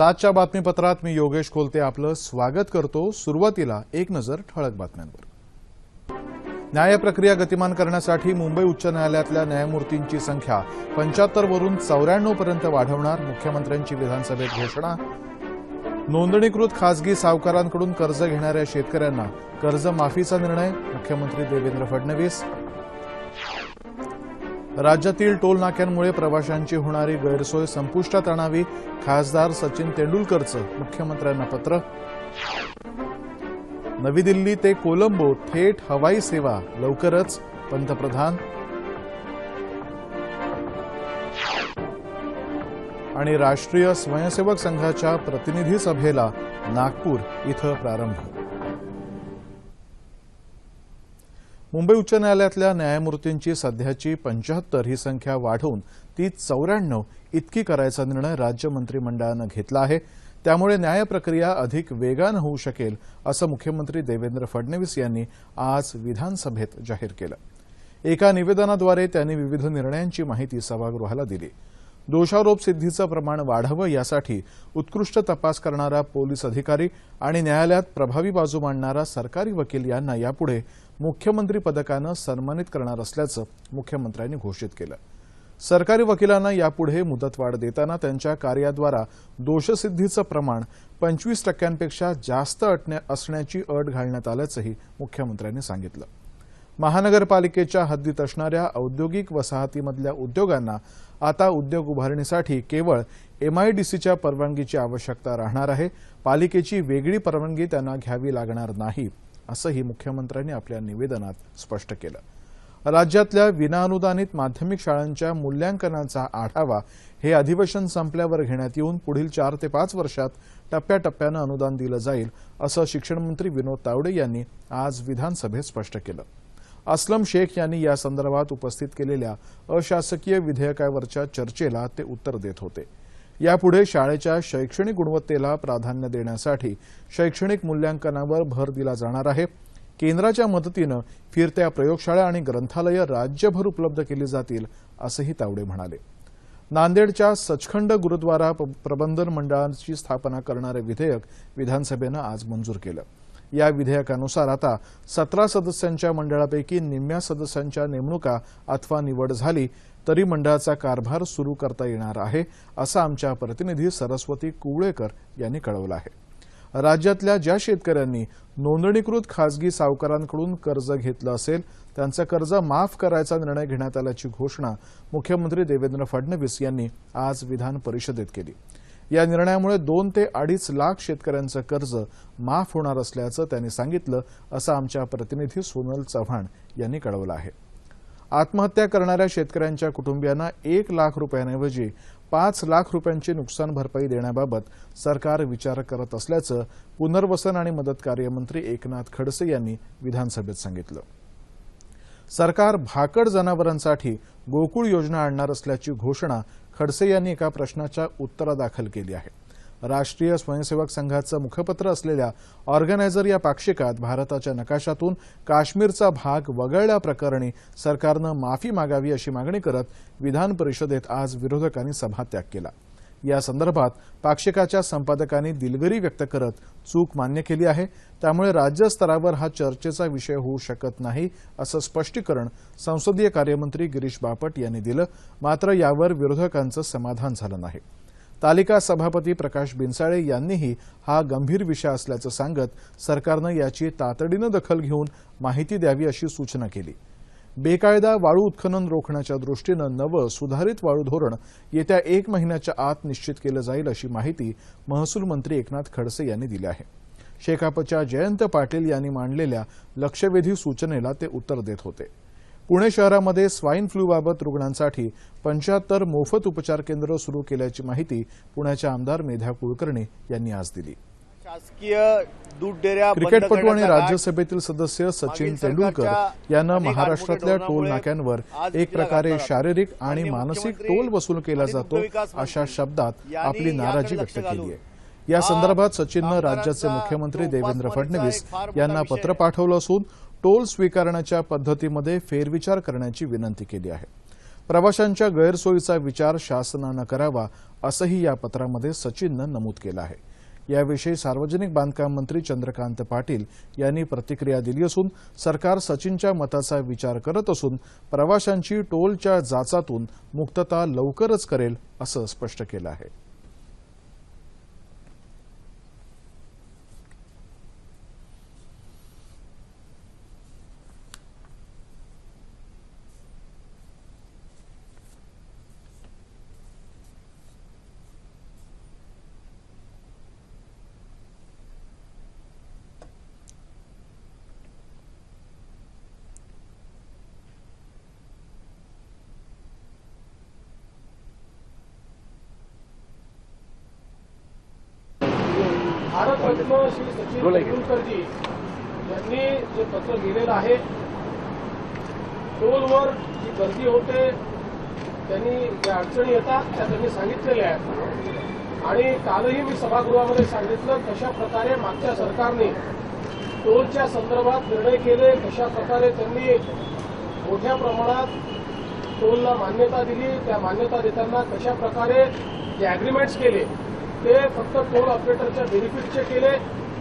सातच्या बातमीपत्रात मी योगेश कोलते आपलं स्वागत करतो. सुरुवातीला एक नजर ठळक बातम्यांवर. न्याय प्रक्रिया गतिमान करण्यासाठी मुंबई उच्च न्यायालयातल्या न्यायमूर्तींची संख्या पंच्याहत्तरवरून चौऱ्याण्णवपर्यंत वाढवणार मुख्यमंत्र्यांची विधानसभेत घोषणा. नोंदणीकृत खासगी सावकारांकडून कर्ज घेणाऱ्या शेतकऱ्यांना कर्जमाफीचा निर्णय मुख्यमंत्री देवेंद्र फडणवीस. राज्यातील टोल नाक्यांमुळे प्रवाशांची होणारी गैरसोय संपुष्टात आणावी खासदार सचिन तेंडुलकरचं मुख्यमंत्र्यांना पत्र. नवी दिल्ली ते कोलंबो थेट हवाई सेवा लवकरच पंतप्रधान. आणि राष्ट्रीय स्वयंसेवक संघाच्या प्रतिनिधी सभेला नागपूर इथं प्रारंभ. मुंबई उच्च न्यायालयातल्या न्यायमूर्तींची सध्याची पंच्याहत्तर ही संख्या वाढवून ती चौऱ्याण्णव इतकी करायचा निर्णय राज्य मंत्रिमंडळानं घेतला आहे. त्यामुळे न्याय प्रक्रिया अधिक वेगानं होऊ शकेल असं मुख्यमंत्री देवेंद्र फडणवीस यांनी आज विधानसभेत जाहीर केलं. एका निवेदनाद्वारे त्यांनी विविध निर्णयांची माहिती सभागृहाला दिली. दोषारोप सिद्धीचं प्रमाण वाढावं यासाठी उत्कृष्ट तपास करणारा पोलीस अधिकारी आणि न्यायालयात प्रभावी बाजू मांडणारा सरकारी वकील यांना यापुढे मुख्यमंत्री पदकानं सन्मानित करणार असल्याचं मुख्यमंत्र्यांनी घोषित केलं. सरकारी वकिलांना यापुढे मुदतवाढ देताना त्यांच्या कार्याद्वारा दोषसिद्धीचं प्रमाण पंचवीस टक्क्यांपेक्षा जास्त अटण्या- असण्याची अट घालण्यात आल्याचंही मुख्यमंत्र्यांनी सांगितलं. महानगरपालिकेच्या हद्दीत असणाऱ्या औद्योगिक वसाहतीमधल्या उद्योगांना आता उद्योग उभारणीसाठी केवळ एमआयडीसीच्या परवानगीची आवश्यकता राहणार आहे. पालिकेची वेगळी परवानगी त्यांना घ्यावी लागणार नाही. असंही मुख्यमंत्र्यांनी आपल्या निवेदनात स्पष्ट केलं. राज्यातल्या विनाअनुदानित माध्यमिक शाळांच्या मूल्यांकनाचा आढावा हे अधिवेशन संपल्यावर घेण्यात येऊन पुढील चार ते पाच वर्षात टप्प्याटप्प्यानं अनुदान दिलं जाईल असं शिक्षणमंत्री विनोद तावडे यांनी आज विधानसभेत स्पष्ट केलं. अस्लम शेख यांनी या संदर्भात उपस्थित केलेल्या अशासकीय विधेयकावरच्या चर्चेला ते उत्तर देत होते. यापुढे शाळेच्या शैक्षणिक गुणवत्तेला प्राधान्य देण्यासाठी शैक्षणिक मूल्यांकनावर भर दिला जाणार आहे. केंद्राच्या मदतीनं फिरत्या प्रयोगशाळा आणि ग्रंथालयं राज्यभर उपलब्ध केली जातील असंही तावडे म्हणाले. नांदेडच्या सचखंड गुरुद्वारा प्रबंधन मंडळाची स्थापना करणारं विधेयक विधानसभेनं आज मंजूर केलं. या विधेयकानुसार आता सतरा सदस्यांच्या मंडळापैकी निम्म्या सदस्यांच्या नेमणुका अथवा निवड झाली तरी मंडळाचा कारभार सुरू करता येणार आहे असं आमच्या प्रतिनिधी सरस्वती कुवळेकर यांनी कळवलं आहे. राज्यातल्या ज्या शेतकऱ्यांनी नोंदणीकृत खासगी सावकारांकडून कर्ज घेतलं असेल त्यांचं कर्ज माफ करायचा निर्णय घेण्यात आल्याची घोषणा मुख्यमंत्री देवेंद्र फडणवीस यांनी आज विधान परिषदेत केली. या निर्णयामुळे दोन ते अडीच लाख शेतकऱ्यांचं कर्ज माफ होणार असल्याचं त्यांनी सांगितलं असं आमच्या प्रतिनिधी सोनल चव्हाण यांनी कळवलं आहे. आत्महत्या करणाऱ्या शेतकऱ्यांच्या कुटुंबियांना एक लाख रुपयांऐवजी पाच लाख रुपयांची नुकसान भरपाई देण्याबाबत सरकार विचार करत असल्याचं पुनर्वसन आणि मदत कार्यमंत्री एकनाथ खडसे यांनी विधानसभेत सांगितलं. सरकार भाकड जनावरांसाठी गोकुळ योजना आणणार असल्याची घोषणा खडसे यांनी एका प्रश्नाच्या उत्तरादाखल केली आहे. राष्ट्रीय स्वयंसेवक संघाचं मुखपत्र असलेल्या ऑर्गनायझर या पाक्षिकात भारताच्या नकाशातून काश्मीरचा भाग वगळल्याप्रकरणी सरकारनं माफी मागावी अशी मागणी करत विधान परिषदेत आज विरोधकांनी सभात्याग केला. या संदर्भात पाक्षिकाच्या संपादकांनी दिलगिरी व्यक्त करत चूक मान्य केली आहे. त्यामुळे राज्यस्तरावर हा चर्चेचा विषय होऊ शकत नाही असं स्पष्टीकरण संसदीय कार्यमंत्री गिरीश बापट यांनी दिलं. मात्र यावर विरोधकांचं समाधान झालं नाही. तालिका सभापती प्रकाश बिनसाळे यांनीही हा गंभीर विषय असल्याचं सांगत सरकारनं याची तातडीनं दखल घेऊन माहिती द्यावी अशी सूचना केली. बेकायदा वाळू उत्खनन रोखण्याच्या दृष्टीनं नवं सुधारित वाळू धोरण येत्या एक महिन्याच्या आत निश्चित केलं जाईल अशी माहिती महसूल मंत्री एकनाथ खडसे यांनी दिली आहे. शेकापच्या जयंत पाटील यांनी मांडलेल्या लक्षवेधी सूचनेला ते उत्तर देत होते. पुणे शहरामध्ये स्वाईन फ्लूबाबत रुग्णांसाठी पंच्याहत्तर मोफत उपचार केंद्र सुरू केल्याची माहिती पुण्याच्या आमदार मेधा कुलकर्णी यांनी आज दिली. शासकीय दूध डेऱ्या बंद क्रिकेटपटू आणि राज्यसभेतील सदस्य सचिन तेंडुलकर यांना महाराष्ट्रातल्या टोल नाक्यांवर एक प्रकारे शारीरिक. आणि मानसिक टोल वसूल केला जातो अशा शब्दात आपली नाराजी व्यक्त केली आहे. या संदर्भात सचिननं राज्याचे मुख्यमंत्री देवेंद्र फडणवीस यांना पत्र. पाठवलं असून टोल स्वीकारण्याच्या पद्धतीमध्ये फेरविचार करण्याची विनंती केली आहे. प्रवाशांच्या गैरसोयीचा विचार शासनानं करावा असंही या पत्रामध्ये सचिननं नमूद केलं आहे. याविषयी सार्वजनिक बांधकाम मंत्री चंद्रकांत पाटील यांनी प्रतिक्रिया दिली असून सरकार सचिनच्या मताचा विचार करत असून प्रवाशांची टोलच्या जाचातून मुक्तता लवकरच करेल असं स्पष्ट केलं आहे. भारतरत्न श्री सचिन तेंडुलकरजी यांनी जे पत्र लिहिलेलं आहे टोलवर जी गर्दी होते त्यांनी ज्या अडचणी येतात त्या त्यांनी सांगितलेल्या आहेत. आणि कालही मी सभागृहामध्ये सांगितलं कशा प्रकारे मागच्या सरकारने टोलच्या संदर्भात निर्णय केले कशा प्रकारे त्यांनी मोठ्या प्रमाणात टोलला मान्यता दिली त्या मान्यता देताना कशा प्रकारे जे अग्रीमेंट्स केले ते फक्त टोल ऑपरेटरच्या बेनिफिटचे केले.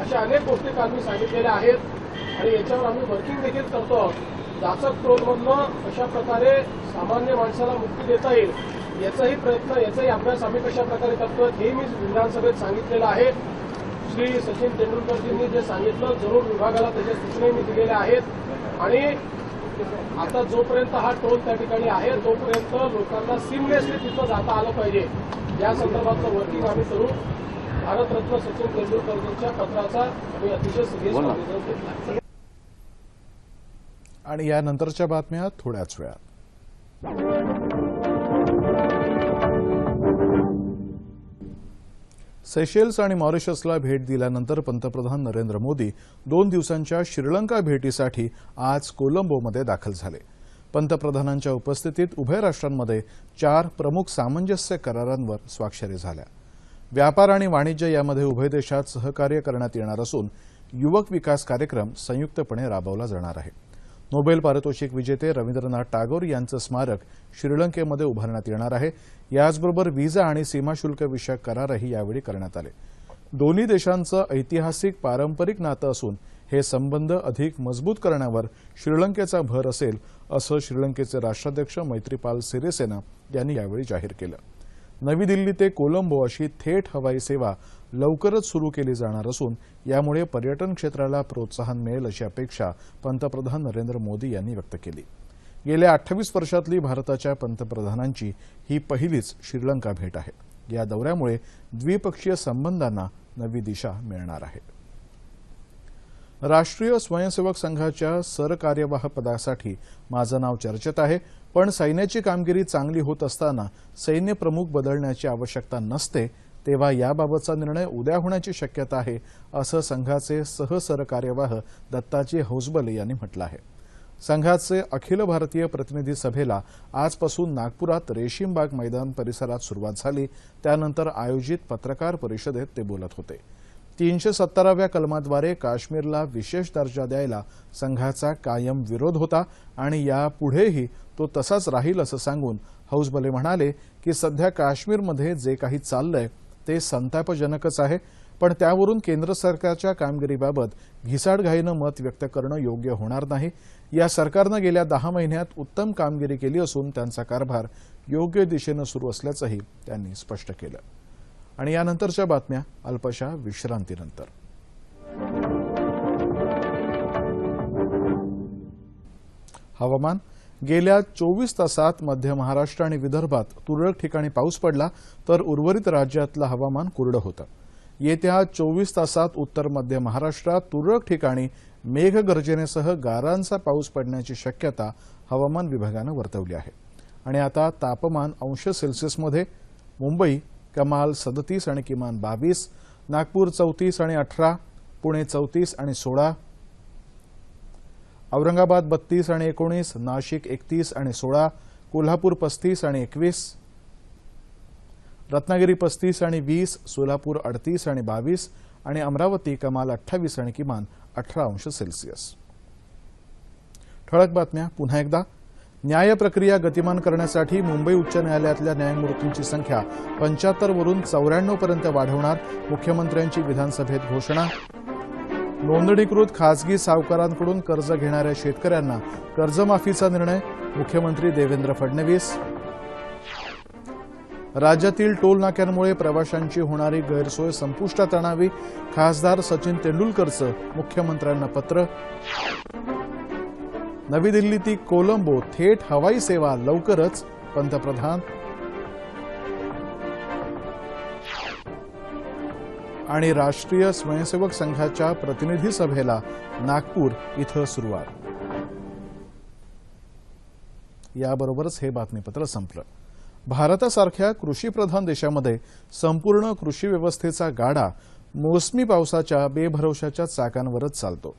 अशा अनेक गोष्टी काल मी सांगितलेल्या आहेत. आणि याच्यावर आम्ही वर्किंग देखील करतो आहोत. जाचक टोलमधनं कशा प्रकारे सामान्य माणसाला मुक्ती देता येईल याचाही प्रयत्न याचाही अभ्यास आम्ही कशा प्रकारे करतो हे मी विधानसभेत सांगितलेलं आहे. श्री सचिन तेंडुलकरजींनी जे सांगितलं जरूर विभागाला त्याच्या सूचनाही मी दिलेल्या आहेत. आणि आता जोपर्यंत हा टोल त्या ठिकाणी आहे तोपर्यंत लोकांना सिमलेसली तिथं जाता आलं पाहिजे. या संदर्भातलं वर्किंग आम्ही करू. भारतरत्न सचिन तेंडुलकरजींच्या पत्राचा आम्ही अतिशय सिरियस घेतला. आणि यानंतरच्या बातम्या थोड्याच वेळात. सेशेल्स आणि मॉरिशसला भेट दिल्यानंतर पंतप्रधान नरेंद्र मोदी दोन दिवसांच्या श्रीलंका भेटीसाठी आज कोलंबोमध्ये दाखल झाले. पंतप्रधानांच्या उपस्थितीत उभय राष्ट्रांमध्ये चार प्रमुख सामंजस्य करारांवर स्वाक्षरी झाल्या. व्यापार आणि वाणिज्य यामध्ये उभय देशात सहकार्य करण्यात येणार असून युवक विकास कार्यक्रम संयुक्तपणे राबवला जाणार आहे. नोबेल पारितोषिक विजेते रवींद्रनाथ टागोर यांचं स्मारक श्रीलंकेमध्ये उभारण्यात येणार आहे. याचबरोबर व्हिजा आणि सीमाशुल्क विषयक करारही यावेळी करण्यात आले. दोन्ही देशांचं ऐतिहासिक पारंपरिक नातं असून हे संबंध अधिक मजबूत करण्यावर श्रीलंकेचा भर असेल असं श्रीलंकेचे राष्ट्राध्यक्ष मैत्रीपाल सिरिसेना यांनी यावेळी जाहीर केलं. नवी दिल्ली ते कोलंबो अशी थेट हवाई सेवा लवकरच सुरू केली जाणार असून यामुळे पर्यटन क्षेत्राला प्रोत्साहन मिळेल अशी अपेक्षा पंतप्रधान नरेंद्र मोदी यांनी व्यक्त केली. गेल्या अठ्ठावीस वर्षातली भारताच्या पंतप्रधानांची ही पहिलीच श्रीलंका भेट आहे. या दौऱ्यामुळे द्विपक्षीय संबंधांना नवी दिशा मिळणार आहे. राष्ट्रीय स्वयंसेवक संघाच्या सरकार्यवाह पदासाठी माझं नाव चर्चेत आहे. पण सैन्याची कामगिरी चांगली होत असताना सैन्य प्रमुख बदलण्याची आवश्यकता नसते तेव्हा याबाबतचा निर्णय उद्या होण्याची शक्यता आहे असं संघाचे सहसरकार्यवाह दत्ताजी हौसबले यांनी म्हटलं आहे. संघाचे अखिल भारतीय प्रतिनिधी सभेला आजपासून नागपुरात रेशीमबाग मैदान परिसरात सुरुवात झाली त्यानंतर आयोजित पत्रकार परिषदेत ते बोलत होते. तीनशे सत्तराव्या कलमाद्वारे काश्मीरला विशेष दर्जा द्यायला संघाचा कायम विरोध होता आणि यापुढेही तो तसाच राहील असं सांगून हौसबले म्हणाले की सध्या काश्मीरमध्ये जे काही चाललंय ते संतापजनकच आहे. पण त्यावरून केंद्र सरकारच्या कामगिरीबाबत घिसाडघाईनं मत व्यक्त करणं योग्य होणार नाही. या सरकारनं गेल्या दहा महिन्यात उत्तम कामगिरी केली असून त्यांचा कारभार योग्य दिशेनं सुरू असल्याचंही त्यांनी स्पष्ट केलं. आणि यानंतरच्या बातम्या अल्पशा विश्रांतीनंतर. हवामान. गेल्या चोवीस तासात मध्य महाराष्ट्र आणि विदर्भात तुरळक ठिकाणी पाऊस पडला तर उर्वरित राज्यातलं हवामान कोरडं होतं. येत्या चोवीस तासात उत्तर मध्य महाराष्ट्रात तुरळक ठिकाणी मेघगर्जनेसह गारांचा पाऊस पडण्याची शक्यता हवामान विभागानं वर्तवली आहे. आणि आता तापमान अंश सेल्सिअसमध्ये मुंबई कमाल सदतीस आणि किमान बावीस नागपूर चौतीस आणि अठरा पुणे चौतीस आणि सोळा औरंगाबाद बत्तीस आणि एकोणीस नाशिक एकतीस आणि सोळा कोल्हापूर पस्तीस आणि एकवीस रत्नागिरी पस्तीस आणि वीस सोलापूर अडतीस आणि बावीस आणि अमरावती कमाल अठ्ठावीस आणि किमान अठरा अंश सेल्सिअस. ठळक बातम्या पुन्हा एकदा. न्याय प्रक्रिया गतिमान करण्यासाठी मुंबई उच्च न्यायालयातल्या न्यायमूर्तींची संख्या पंचाहत्तरवरून चौऱ्याण्णवपर्यंत चौऱ्याण्णव पर्यंत वाढवणार मुख्यमंत्र्यांची विधानसभेत घोषणा. नोंदणीकृत खासगी सावकारांकडून कर्ज घेणाऱ्या शेतकऱ्यांना कर्जमाफीचा निर्णय मुख्यमंत्री देवेंद्र फडणवीस. राज्यातील टोल नाक्यांमुळे प्रवाशांची होणारी गैरसोय संपुष्टात आणावी खासदार सचिन तेंडुलकरचं मुख्यमंत्र्यांना पत्र. नवी दिल्ली ती कोलंबो थेट हवाई सेवा लवकरच पंतप्रधान. आणि राष्ट्रीय स्वयंसेवक संघाच्या प्रतिनिधी सभेला नागपूर इथं सुरुवात. याबरोबरच हे बातमीपत्र संपलं. भारतासारख्या कृषीप्रधान देशामध्ये संपूर्ण कृषी व्यवस्थेचा गाडा मोसमी पावसाच्या बेभरवशाच्या चाकांवरच चालतो.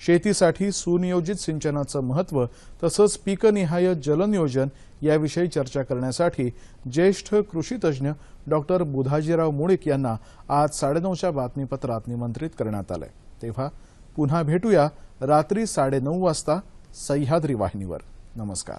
शेतीसाठी सुनियोजित सिंचनाचं महत्त्व तसंच पीकनिहाय जलनियोजन याविषयी चर्चा करण्यासाठी ज्येष्ठ कृषीतज्ज्ञ डॉक्टर बुधाजीराव मुळीक यांना आज साडेनऊच्या बातमीपत्रात निमंत्रित करण्यात आलंय. तेव्हा पुन्हा भेटूया रात्री साडेनऊ वाजता सह्याद्री वाहिनीवर. नमस्कार.